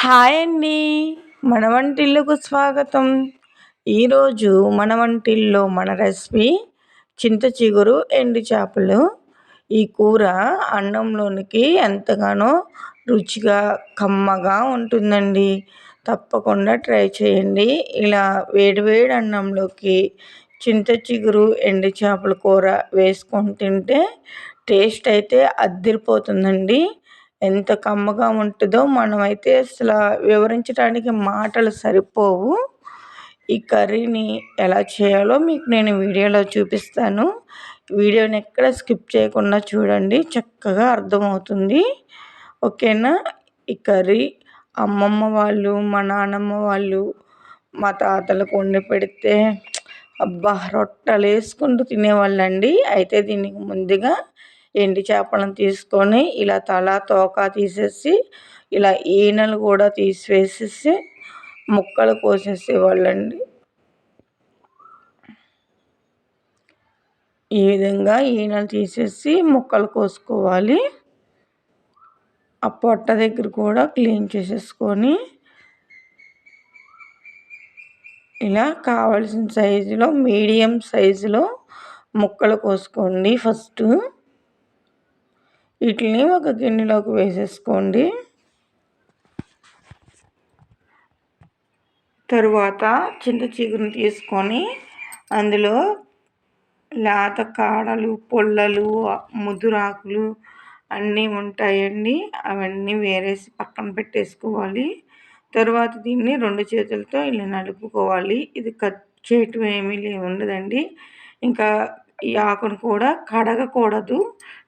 Hi అండి. మన వంటిల్లుకు స్వాగతం. ఈరోజు మన వంటిల్లో మన రెసిపీ చింత చిగురు ఎండు చేపలు. ఈ కూర అన్నంలోనికి ఎంతగానో రుచిగా కమ్మగా ఉంటుందండి. తప్పకుండా ట్రై చేయండి. ఇలా వేడివేడి అన్నంలోకి చింత చిగురు ఎండు చేపల కూర వేసుకొని తింటే టేస్ట్ అయితే అద్దిరిపోతుందండి. ఎంత కమ్మగా ఉంటుందో మనమైతే అసలు వివరించడానికి మాటలు సరిపోవు. ఈ కర్రీని ఎలా చేయాలో మీకు నేను వీడియోలో చూపిస్తాను. వీడియోని ఎక్కడ స్కిప్ చేయకుండా చూడండి చక్కగా అర్థమవుతుంది. ఓకేనా? ఈ కర్రీ అమ్మమ్మ వాళ్ళు మా నాన్నమ్మ వాళ్ళు మా తాతలకు వండి పెడితే అబ్బా రొట్టెలు వేసుకుంటూ తినేవాళ్ళండి. అయితే దీనికి ముందుగా ఎండి చేపలను తీసుకొని ఇలా తల తోక తీసేసి ఇలా ఈనెలు కూడా తీసివేసేసి ముక్కలు కోసేసేవాళ్ళండి. ఈ విధంగా ఈనెలు తీసేసి ముక్కలు కోసుకోవాలి. ఆ పొట్ట దగ్గర కూడా క్లీన్ చేసేసుకొని ఇలా కావాల్సిన సైజులో మీడియం సైజులో ముక్కలు కోసుకోండి ఫస్ట్. వీటిని ఒక గిన్నెలోకి వేసేసుకోండి. తరువాత చింత చిగురుని తీసుకొని అందులో లేత కాడలు పొల్లలు ముదురాకులు అన్నీ ఉంటాయండి. అవన్నీ వేరేసి పక్కన పెట్టేసుకోవాలి. తరువాత దీన్ని రెండు చేతులతో ఇలా నలుపుకోవాలి. ఇది కట్ చేయటం ఏమీ ఉండదండి. ఇంకా ఈ ఆకును కూడా కడగకూడదు.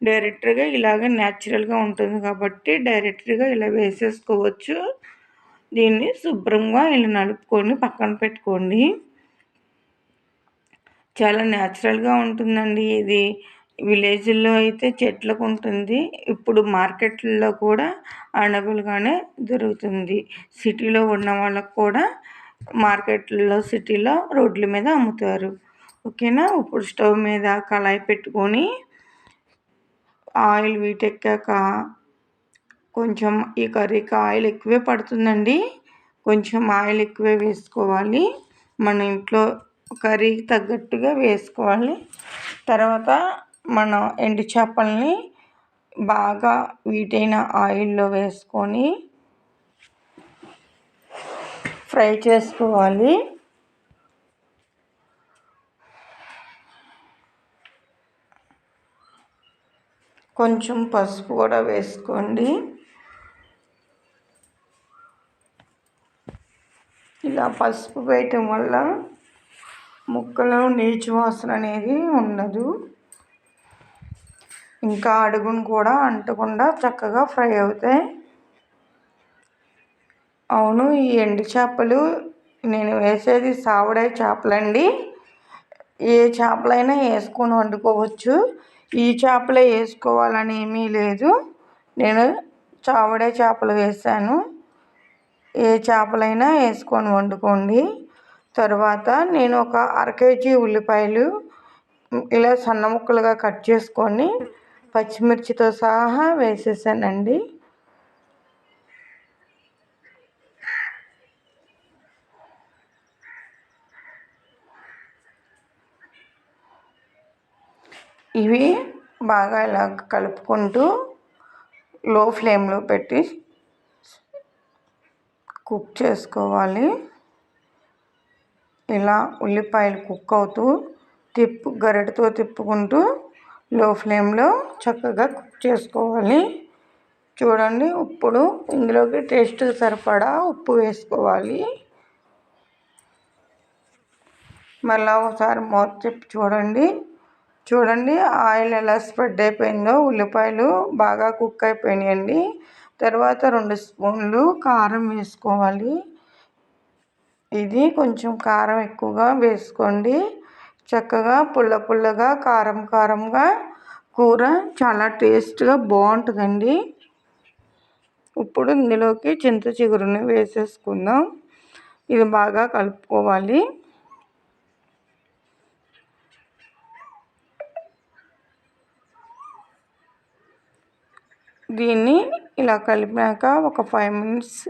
డైరెక్ట్గా ఇలాగ న్యాచురల్గా ఉంటుంది కాబట్టి డైరెక్ట్గా ఇలా వేసేసుకోవచ్చు. దీన్ని శుభ్రంగా ఇలా నలుపుకొని పక్కన పెట్టుకోండి. చాలా న్యాచురల్గా ఉంటుందండి ఇది. విలేజ్లో అయితే చెట్లకు ఉంటుంది. ఇప్పుడు మార్కెట్లో కూడా అనబుల్గానే దొరుకుతుంది. సిటీలో ఉన్న వాళ్ళకు కూడా మార్కెట్లో సిటీలో రోడ్ల మీద అమ్ముతారు. ఓకేనా? ఇప్పుడు స్టవ్ మీద కళాయి పెట్టుకొని ఆయిల్ వీటెక్కాక కొంచెం ఈ కర్రీకి ఆయిల్ ఎక్కువే పడుతుందండి. కొంచెం ఆయిల్ ఎక్కువే వేసుకోవాలి. మన ఇంట్లో కర్రీకి తగ్గట్టుగా వేసుకోవాలి. తర్వాత మనం ఎండు చేపల్ని బాగా వీటైన ఆయిల్లో వేసుకొని ఫ్రై చేసుకోవాలి. కొంచెం పసుపు కూడా వేసుకోండి. ఇలా పసుపు వేయటం వల్ల ముక్కలో నీచు వాసన అనేది ఉండదు. ఇంకా అడుగును కూడా అంటకుండా చక్కగా ఫ్రై అవుతాయి. అవును ఈ ఎండు చేపలు నేను వేసేది సావుడాయ చేపలండి. ఏ చేపలైనా వేసుకొని వండుకోవచ్చు. ఈ చేపలే వేసుకోవాలని ఏమీ లేదు. నేను చావడే చేపలు వేసాను. ఏ చేపలైనా వేసుకొని వండుకోండి. తర్వాత నేను ఒక అర కేజీ ఉల్లిపాయలు ఇలా సన్న ముక్కలుగా కట్ చేసుకొని పచ్చిమిర్చితో సహా వేసేసానండి. ఇవి బాగా ఇలా కలుపుకుంటూ లో ఫ్లేమ్లో పెట్టి కుక్ చేసుకోవాలి. ఇలా ఉల్లిపాయలు కుక్ అవుతూ తిప్పు గరిటతో తిప్పుకుంటూ లో ఫ్లేమ్లో చక్కగా కుక్ చేసుకోవాలి. చూడండి ఇప్పుడు ఇందులోకి టేస్ట్ సరిపడా ఉప్పు వేసుకోవాలి. మళ్ళీ ఒకసారి మూత చెప్పి చూడండి. చూడండి ఆయిల్ ఎలా స్ప్రెడ్ అయిపోయిందో ఉల్లిపాయలు బాగా కుక్ అయిపోయినాయండి. తర్వాత రెండు స్పూన్లు కారం వేసుకోవాలి. ఇది కొంచెం కారం ఎక్కువగా వేసుకోండి. చక్కగా పుల్ల పుల్లగా కారం కారంగా కూర చాలా టేస్ట్గా బాగుంటుందండి. ఇప్పుడు ఇందులోకి చింత చిగురుని వేసేసుకుందాం. ఇది బాగా కలుపుకోవాలి. దీన్ని ఇలా కలిపాక ఒక ఫైవ్ మినిట్స్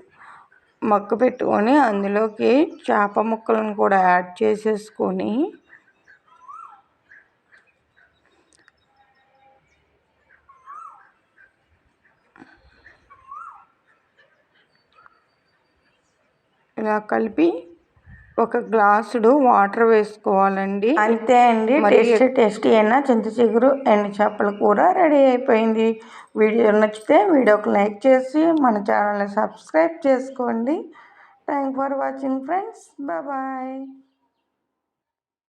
మగ్గు పెట్టుకొని అందులోకి చేప ముక్కలను కూడా యాడ్ చేసేసుకొని ఇలా కలిపి ఒక గ్లాసుడు వాటర్ వేసుకోవాలండి. అంతే అండి. టేస్టీ టేస్టీ అయినా చింత చిగురు ఎండు చేపల కూర రెడీ అయిపోయింది. వీడియో నచ్చితే వీడియోకి లైక్ చేసి మన ఛానల్ని సబ్స్క్రైబ్ చేసుకోండి. Thank for watching friends. Bye.